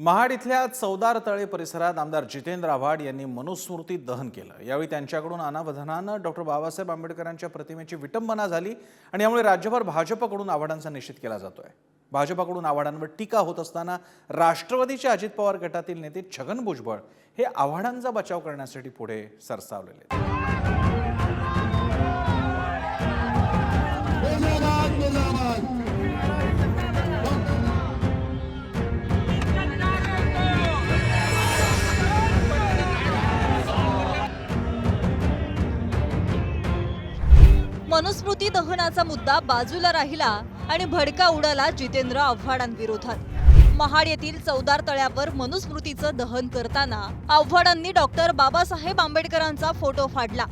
महाड इथल्या चौदार तळे परिसरात आमदार जितेंद्र आव्हाड यांनी मनुस्मृती दहन केलं. यावेळी त्यांच्याकडून अनावधानानं डॉक्टर बाबासाहेब आंबेडकरांच्या प्रतिमेची विटंबना झाली आणि यामुळे राज्यभर भाजपकडून आव्हाडांचा निषेध केला जातोय. भाजपाकडून आव्हाडांवर टीका होत असताना राष्ट्रवादीचे अजित पवार गटातील नेते छगन भुजबळ हे आव्हाडांचा बचाव करण्यासाठी पुढे सरसावलेले मनुस्मृती दहनाचा मुद्दा बाजूला राहिला आणि भडका उडाला जितेंद्र आव्हाडांविरोधात. महाड येथील चौदार तळ्यावर मनुस्मृतीचं दहन करताना आव्हाडांनी डॉक्टर बाबासाहेब आंबेडकरांचा फोटो फाडला.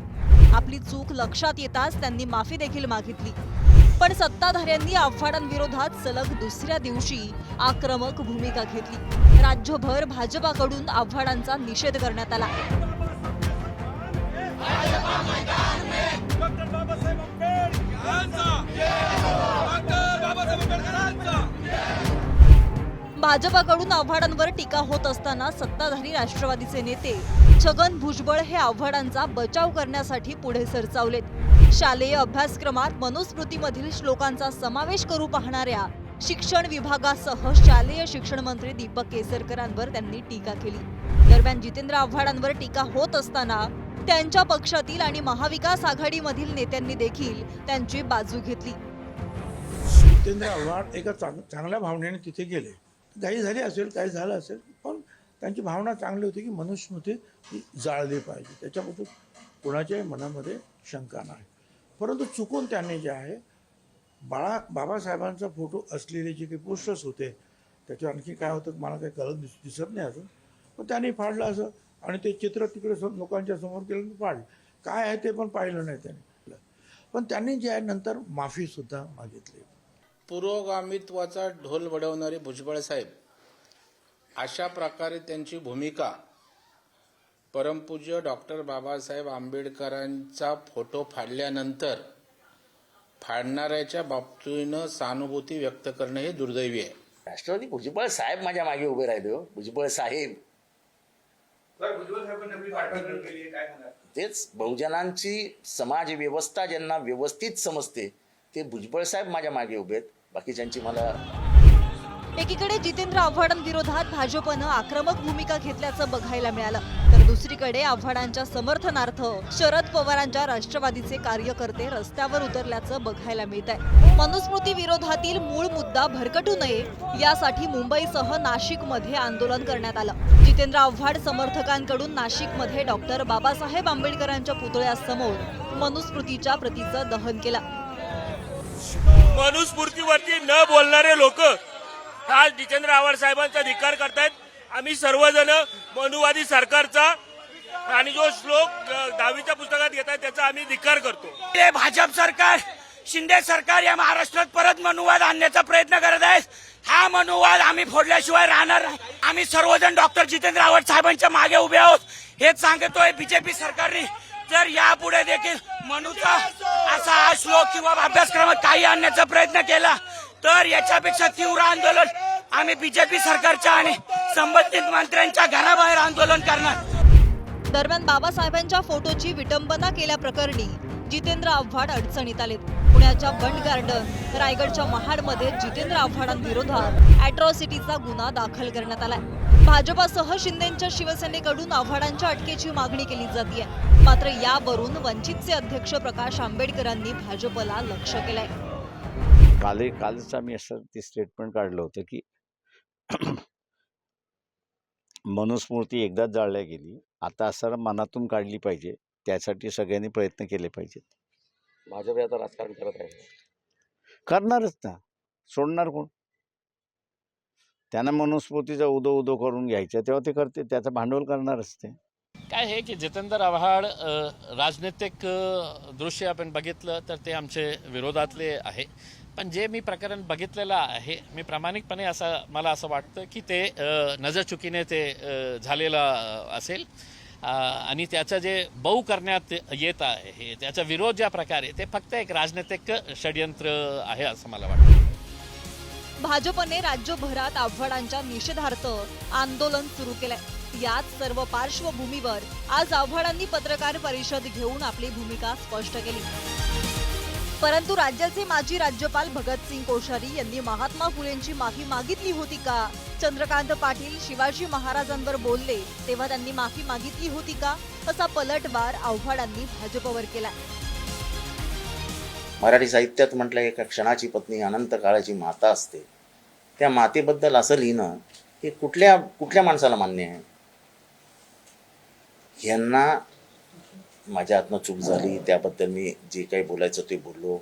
आपली चूक लक्षात येताच त्यांनी माफी देखील मागितली. पण सत्ताधाऱ्यांनी आव्हाडांविरोधात सलग दुसऱ्या दिवशी आक्रमक भूमिका घेतली. राज्यभर भाजपाकडून आव्हाडांचा निषेध करण्यात आला. भाजपाकडून आव्हाडांवर टीका होत असताना सत्ताधारी राष्ट्रवादीचे नेते छगन भुजबळ हे आव्हाडांचा बचाव करण्यासाठी पुढे सरसावलेत. शालेय अभ्यासक्रमात मनुस्मृतीमधील श्लोकांचा समावेश करू पाहणाऱ्या शिक्षण विभागासह शालेय शिक्षण मंत्री दीपक केसरकरांवर त्यांनी टीका केली. दरम्यान जितेंद्र आव्हाडांवर टीका होत असताना त्यांच्या पक्षातील आणि महाविकास आघाडीमधील नेत्यांनी देखील त्यांची बाजू घेतली. जितेंद्र आव्हाड एका चांगल्या भावनेने तिथे गेले. घाई झाली असेल काही झालं असेल पण त्यांची भावना चांगली होती की मनुस्मृती ही जाळली पाहिजे. त्याच्याबद्दल कुणाच्याही मनामध्ये शंका नाही. परंतु चुकून त्यांनी जे आहे बाळा बाबासाहेबांचा फोटो असलेले जे काही पोस्टर्स होते त्याच्यावर आणखी काय होतं मला काही कळत दिस दिसत नाही अजून. पण त्यांनी फाडलं असं आणि ते चित्र तिकडे सम- लोकांच्या समोर केलं फाडलं. काय आहे ते पण पाहिलं नाही त्यांनी. पण त्यांनी जे आहे नंतर माफीसुद्धा मागितली. पुरोगामित्वाचा ढोल वडवणारे भुजबळ साहेब अशा प्रकारे त्यांची भूमिका परमपूज्य डॉक्टर बाबासाहेब आंबेडकरांचा फोटो फाडल्यानंतर फाडणाऱ्याच्या बाबतीनं सहानुभूती व्यक्त करणं हे दुर्दैवी आहे. राष्ट्रवादी भुजबळ साहेब माझ्या मागे उभे राहिले हो. भुजबळ साहेब. तेच बहुजनांची समाज व्यवस्था ज्यांना व्यवस्थित समजते ते भुजबळ साहेब माझ्या मागे उभे आहेत. बाकीच्यांची मला एकीकडे जितेंद्र आव्हाडांविरोधात भाजपनं आक्रमक भूमिका घेतल्याचं बघायला मिळालं. तर दुसरीकडे आव्हाडांच्या समर्थनार्थ शरद पवारांच्या राष्ट्रवादीचे कार्यकर्ते रस्त्यावर उतरल्याचं बघायला मिळत आहे मनुस्मृती विरोधातील मूळ मुद्दा भरकटू नये यासाठी मुंबईसह नाशिकमध्ये आंदोलन करण्यात आलं. जितेंद्र आव्हाड समर्थकांकडून नाशिकमध्ये डॉक्टर बाबासाहेब आंबेडकरांच्या पुतळ्यासमोर मनुस्मृतीच्या प्रतीचं दहन केलं. मनुस्मृतीवरती न बोलणारे लोक आज जितेंद्र आव्हाड साहेबांचा धिकार करतायत. आम्ही सर्वजण मनुवादी सरकारचा आणि जो श्लोक दहावीच्या पुस्तकात घेत आहे त्याचा आम्ही धिक्कार करतो. हे भाजप सरकार शिंदे सरकार या महाराष्ट्रात परत मनुवाद आणण्याचा प्रयत्न करत आहे हा मनुवाद आम्ही फोडल्याशिवाय राहणार नाही. आम्ही सर्वजण डॉक्टर जितेंद्र आव्हाड साहेबांच्या मागे उभे आहोत. हेच सांगतोय बीजेपी सरकारने. जर यापुढे देखील मनुचा असा हा श्लोक किंवा अभ्यासक्रमात काही आणण्याचा प्रयत्न केला तर याच्यापेक्षा तीव्र आंदोलन आम्ही बीजेपी सरकारच्या आणि संबंधित मंत्र्यांच्या घराबाहेर आंदोलन करणार. दरम्यान बाबासाहेबांच्या फोटोची विटंबना केल्याप्रकरणी जितेंद्र आव्हाड अडचणीत आले पुण्याच्या बंड गार्डन रायगडच्या महाडमध्ये जितेंद्र आव्हाडांविरोधात अॅट्रॉसिटीचा गुन्हा दाखल करण्यात आलाय. भाजपासह शिंदेच्या शिवसेनेकडून आव्हाडांच्या अटकेची मागणी केली जाते मात्र यावरून वंचितचे अध्यक्ष प्रकाश आंबेडकरांनी भाजपला लक्ष केलंय. काल कालच आम्ही असं ते स्टेटमेंट काढलं होतं की मनुस्मृती एकदाच जाळल्या गेली. आता असं मनातून काढली पाहिजे. त्यासाठी सगळ्यांनी प्रयत्न केले पाहिजेत. भाजप आता राजकारण करत आहे. करणारच ना. सोडणार कोण? त्यांना मनुस्मृतीचा उदो उदो करून घ्यायचं तेव्हा ते करते त्याचं भांडवल करणारच ते. काय आहे की जितेंद्र आव्हाड राजनैतिक दृश्य आपण बघितलं तर ते आमचे विरोधातले आहे. पण जे मी प्रकरण बघितलेलं आहे मी प्रामाणिकपणे असं मला असं वाटतं की ते नजरचुकीने ते झालेलं असेल. आणि त्याचं जे बऊ करण्यात येत आहे त्याचा विरोध ज्या प्रकारे ते फक्त एक राजनैतिक षडयंत्र आहे असं मला वाटतं. भाजपने राज्यभरात आव्हाडांच्या निषेधार्थ आंदोलन सुरू केलंय. याच सर्व पार्श्वभूमीवर आज आव्हाडांनी पत्रकार परिषद घेऊन आपली भूमिका स्पष्ट केली. परंतु राज्याचे माजी राज्यपाल भगतसिंग कोश्यारी यांनी महात्मा फुलेंची माफी मागितली होती का? चंद्रकांत पाटील शिवाजी महाराजांवर बोलले तेव्हा त्यांनी माफी मागितली होती का? असा पलटवार आव्हाडांनी भाजपवर केला मराठी साहित्यात म्हटलं एका क्षणाची पत्नी अनंत काळाची माता असते. त्या मातेबद्दल असं लिहिणं हे कुठल्या कुठल्या माणसाला मान्य आहे? यांना माझ्या हातनं चूक झाली त्याबद्दल मी जे काही बोलायचं ते बोललो.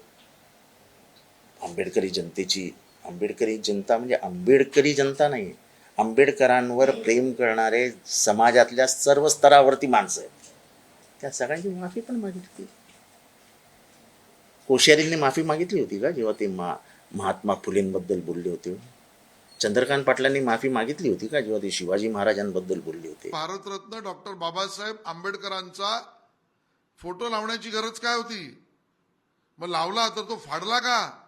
आंबेडकरी जनतेची आंबेडकरी जनता म्हणजे आंबेडकरी जनता नाही आंबेडकरांवर प्रेम करणारे समाजातल्या सर्व स्तरावरती माणसं आहेत. त्या सगळ्यांची माफी पण मागितली. कोश्यारींनी माफी मागितली होती का जेव्हा ते मा महात्मा फुलेंबद्दल बोलले होते? चंद्रकांत पाटलांनी माफी मागितली होती का जेव्हा ते शिवाजी महाराजांबद्दल बोलले होते? भारतरत्न डॉक्टर बाबासाहेब आंबेडकरांचा फोटो लावण्याची गरज काय होती? मग लावला तर तो फाडला का?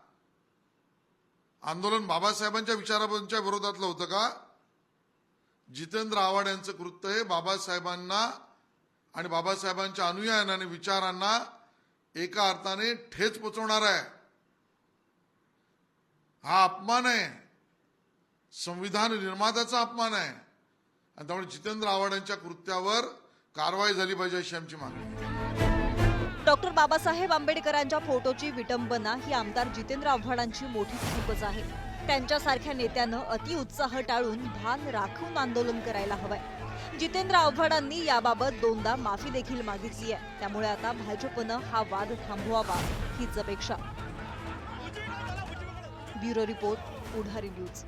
आंदोलन बाबासाहेबांच्या विचारांच्या विरोधातलं होतं का? जितेंद्र आव्हाड यांचं कृत्य हे बाबासाहेबांना आणि बाबासाहेबांच्या अनुयायांना आणि विचारांना एका अर्थाने ठेच पोचवणार आहे. हा अपमान आहे. संविधान निर्मात्याचा अपमान आहे. आणि त्यामुळे जितेंद्र आव्हाड यांच्या कृत्यावर कारवाई झाली पाहिजे अशी आमची मागणी आहे. डॉक्टर बाबासाहेब आंबेडकरांच्या फोटोची विटंबना ही आमदार जितेंद्र आव्हाडांची मोठी चूकच आहे. त्यांच्यासारख्या नेत्यानं अतिउत्साह टाळून भान राखून आंदोलन करायला हवंय. जितेंद्र आव्हाडांनी याबाबत दोनदा माफी देखील मागितली आहे. त्यामुळे आता भाजपनं हा वाद थांबवावा हीच अपेक्षा. Bureau report Pudhari news.